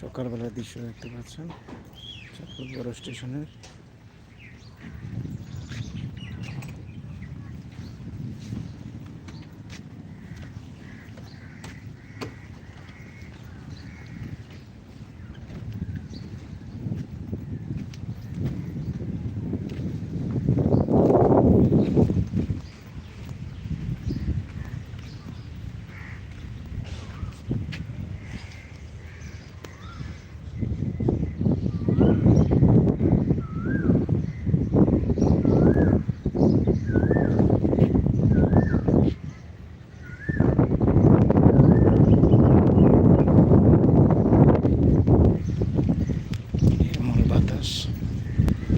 সকালবেলার দৃশ্য দেখতে পাচ্ছেন। চাঁদপুর বড় স্টেশনের নির্মল বাতাস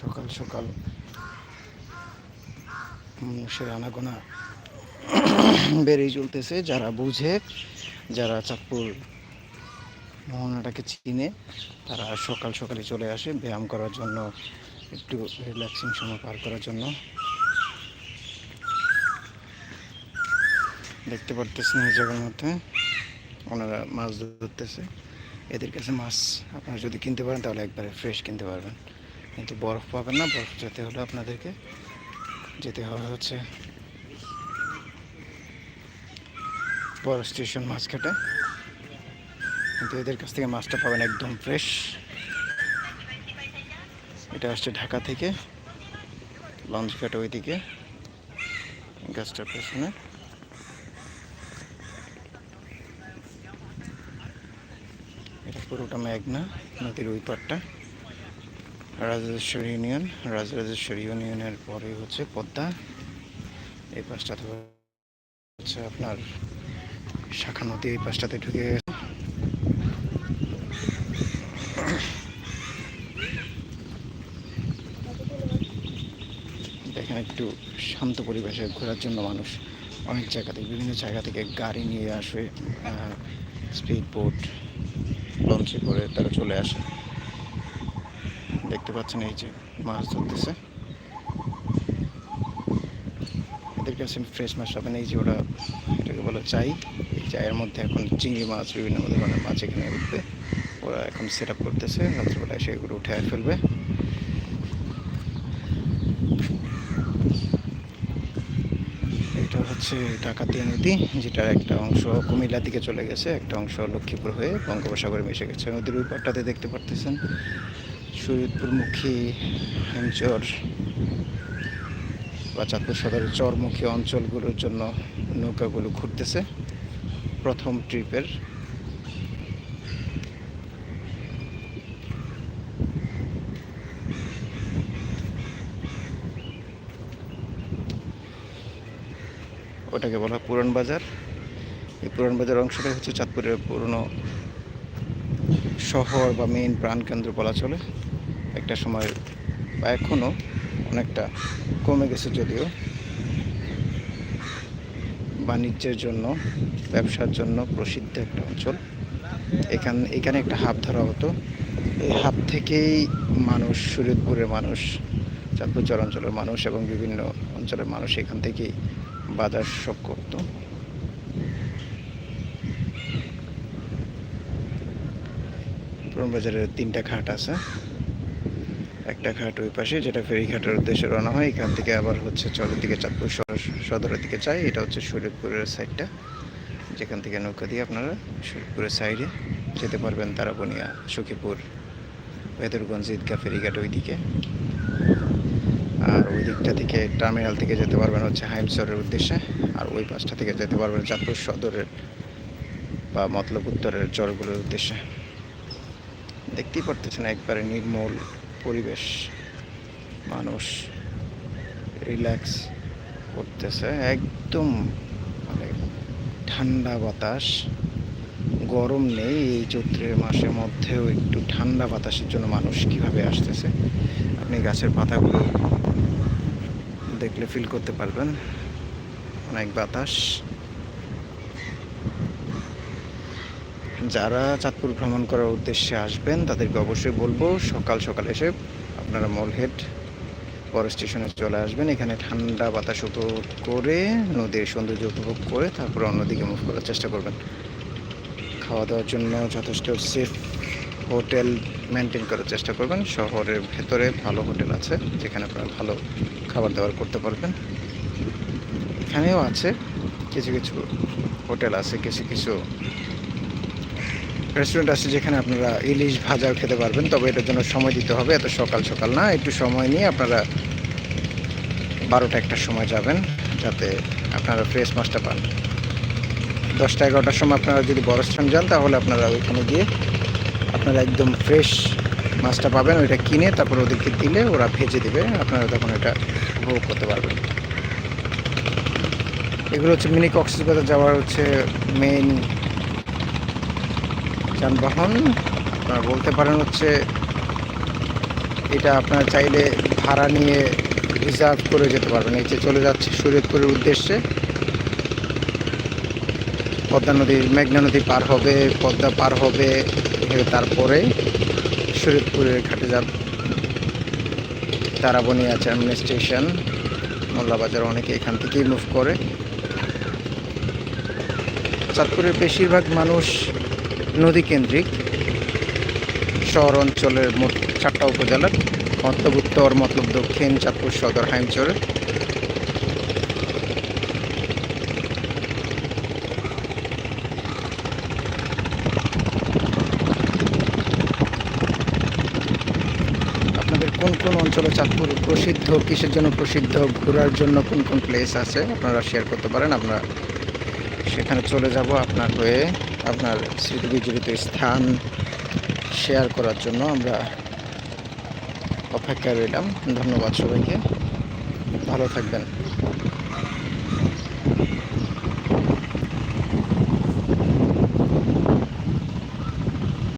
সকাল সকাল মানুষের আনাগোনা বেড়েই চলতেছে। যারা বুঝে, যারা চাঁদপুর মোহনাটাকে চিনে, তারা সকাল সকালে চলে আসে ব্যায়াম করার জন্য, একটু রিল্যাক্সিং সময় পার করার জন্য। দেখতে পারতেছেন এই জায়গার মধ্যে, ওনারা মাছ ধরতেছে। এদের কাছে মাছ আপনারা যদি কিনতে পারেন, তাহলে একবারে ফ্রেশ কিনতে পারবেন। কিন্তু বরফ পাবেন না, বরফ যেতে হলে আপনাদেরকে যেতে হবে হচ্ছে বড় স্টেশন মাছ কাটে কিন্তু এদের কাছ থেকে মাছটা পাবেন একদম ফ্রেশ এটা আসছে ঢাকা থেকে, লঞ্চ ঘাট ওইদিকে, গাছটার পেছনে। এটা পুরোটা মেঘনা, নদীর ওই পারটা রাজরাজেশ্বর ইউনিয়ন। রাজরাজেশ্বর ইউনিয়নের পরে হচ্ছে পদ্মা। এই পাশটাতে হচ্ছে আপনার শাখা নদী, এই পাশটাতে ঢুকে দেখেন একটু শান্ত পরিবেশে ঘোরার জন্য মানুষ অনেক জায়গা থেকে, বিভিন্ন জায়গা থেকে গাড়ি নিয়ে আসে স্পিড বোট লঞ্চে করে তারা চলে আসে। দেখতে পাচ্ছেন এই যে মাছ ধরতেছে। এদের কাছে ফ্রেশ মাছ পাবেন এই যে ওরা এটাকে বলে চাই। এই চায়ের মধ্যে এখন চিংড়ি মাছ, বিভিন্ন ধরনের মাছ এখানে উঠবে। ওরা এখন সেট আপ করতেছে, রাত্রিবেলায় সেগুলো উঠে ফেলবে। এটা হচ্ছে ডাকাতিয়া নদী, যেটার একটা অংশ কুমিল্লার দিকে চলে গেছে, একটা অংশ লক্ষ্মীপুর হয়ে বঙ্গোপসাগরে মিশে গেছে। নদীর ওই পাটটাতে দেখতে পারতেছেন। শরীয়তপুরমুখী হিমচর বা চাঁদপুর সদরের চরমুখী অঞ্চলগুলোর জন্য নৌকাগুলো ঘুরতেছে। প্রথম ট্রিপের ওটাকে বলা পুরান বাজার। এই পুরান বাজার অংশটাই হচ্ছে চাঁদপুরের পুরনো শহর বা মেইন প্রাণকেন্দ্র বলা চলে। একটা সময় বা এখনও অনেকটা কমে গেছে যদিও। বাণিজ্যের জন্য, ব্যবসার জন্য প্রসিদ্ধ একটা অঞ্চল। এখান, এখানে একটা হাব ধরা হতো। এই হাব থেকেই মানুষ শরীয়তপুরের মানুষ, চাঁদপুর চর অঞ্চলের মানুষ এবং বিভিন্ন অঞ্চলের মানুষ এখান থেকেই বাজার সব করতো। পুরন বাজারের তিনটা ঘাট আছে। একটা ঘাট ওই পাশে, যেটা ফেরিঘাটের উদ্দেশ্যে রওনা হয়, এখান থেকে আবার হচ্ছে চরের দিকে চাঁদপুর সদরের দিকে যায়। এটা হচ্ছে শরীরপুরের সাইডটা যেখান থেকে নৌকা দিয়ে আপনারা শরীরপুরের সাইডে যেতে পারবেন তারাবনিয়া সখীপুর বেদরগঞ্জ ঈদগাহ ফেরিঘাট ওই দিকে আর ওই দিকটা থেকে টার্মিনাল থেকে যেতে পারবেন হচ্ছে হাইমসরের উদ্দেশ্যে। আর ওই পাশটা থেকে যেতে পারবেন চাঁদপুর সদরের বা মতলব উত্তরের চরগুলোর উদ্দেশ্যে। দেখতেই পারতেছেন একবারে নির্মল পরিবেশ। মানুষ রিল্যাক্স করতেছে, একদম মানে ঠান্ডা বাতাস। গরম নেই এই চৈত্রের মাসের মধ্যেও একটু ঠান্ডা বাতাসের জন্য মানুষ কীভাবে আসতেছে? আপনি গাছের পাতাগুলো দেখলে ফিল করতে পারবেন। অনেক বাতাস। যারা চাঁদপুর ভ্রমণ করার উদ্দেশ্যে আসবেন, তাদেরকে অবশ্যই বলব, সকাল সকাল এসে আপনারা মলহেড বড় স্টেশনে চলে আসবেন। এখানে ঠান্ডা বাতাস উপভোগ করে, নদীর সৌন্দর্য উপভোগ করে, তারপর অন্যদিকে মুভ করার চেষ্টা করবেন। খাওয়া দাওয়ার জন্য যথেষ্ট সেফ হোটেল মেনটেন করার চেষ্টা করবেন। শহরের ভেতরে ভালো হোটেল আছে, যেখানে আপনারা ভালো খাবার দাবার করতে পারবেন। এখানেও আছে, কিছু কিছু হোটেল আছে, কিছু কিছু রেস্টুরেন্ট আছে যেখানে আপনারা ইলিশ ভাজাও খেতে পারবেন, তবে এটার জন্য সময় দিতে হবে, এত সকাল সকাল না, একটু সময় নিয়ে আপনারা বারোটা একটার সময় যাবেন, যাতে আপনারা ফ্রেশ মাছটা পান। দশটা এগারোটার সময় আপনারা যদি বড় স্থান যান, তাহলে আপনারা ওইখানে গিয়ে আপনারা একদম ফ্রেশ মাছটা পাবেন, ওইটা কিনে তারপর ওদেরকে দিলে ওরা ভেজে দেবে, আপনারা তখন এটা উপভোগ করতে পারবেন। এগুলো হচ্ছে মিনি কক্সবাজার যাওয়ার হচ্ছে মেইন যানবাহন, আপনারা বলতে পারেন হচ্ছে এটা আপনারা চাইলে ভাড়া নিয়ে রিজার্ভ করে যেতে পারবেন। এই যে চলে যাচ্ছে শরীয়তপুরের উদ্দেশ্যে। পদ্মা নদী, মেঘনা নদী পার হবে, পদ্মা পার হবে তারপরে শরীয়তপুরের ঘাটে যাবে তারাবনিয়া টার্মিনাল স্টেশন, মোল্লাবাজার অনেকে এখান থেকেই মুভ করে। চাঁদপুরের বেশিরভাগ মানুষ নদী কেন্দ্রিক শহর অঞ্চলের মোট চারটা উপজেলার উত্তর মতলব দক্ষিণ চাঁদপুর সদর হাইমচর। আপনাদের কোন কোন অঞ্চলে চাঁদপুর প্রসিদ্ধ, কিসের জন্য প্রসিদ্ধ, ঘোরার জন্য কোন কোন প্লেস আছে? আপনারা শেয়ার করতে পারেন, আমরা সেখানে চলে যাব আপনার হয়ে। আপনার স্মৃতি বিজড়িত স্থান শেয়ার করার জন্য আমরা অপেক্ষায় রইলাম। ধন্যবাদ সবাইকে। ভালো থাকবেন।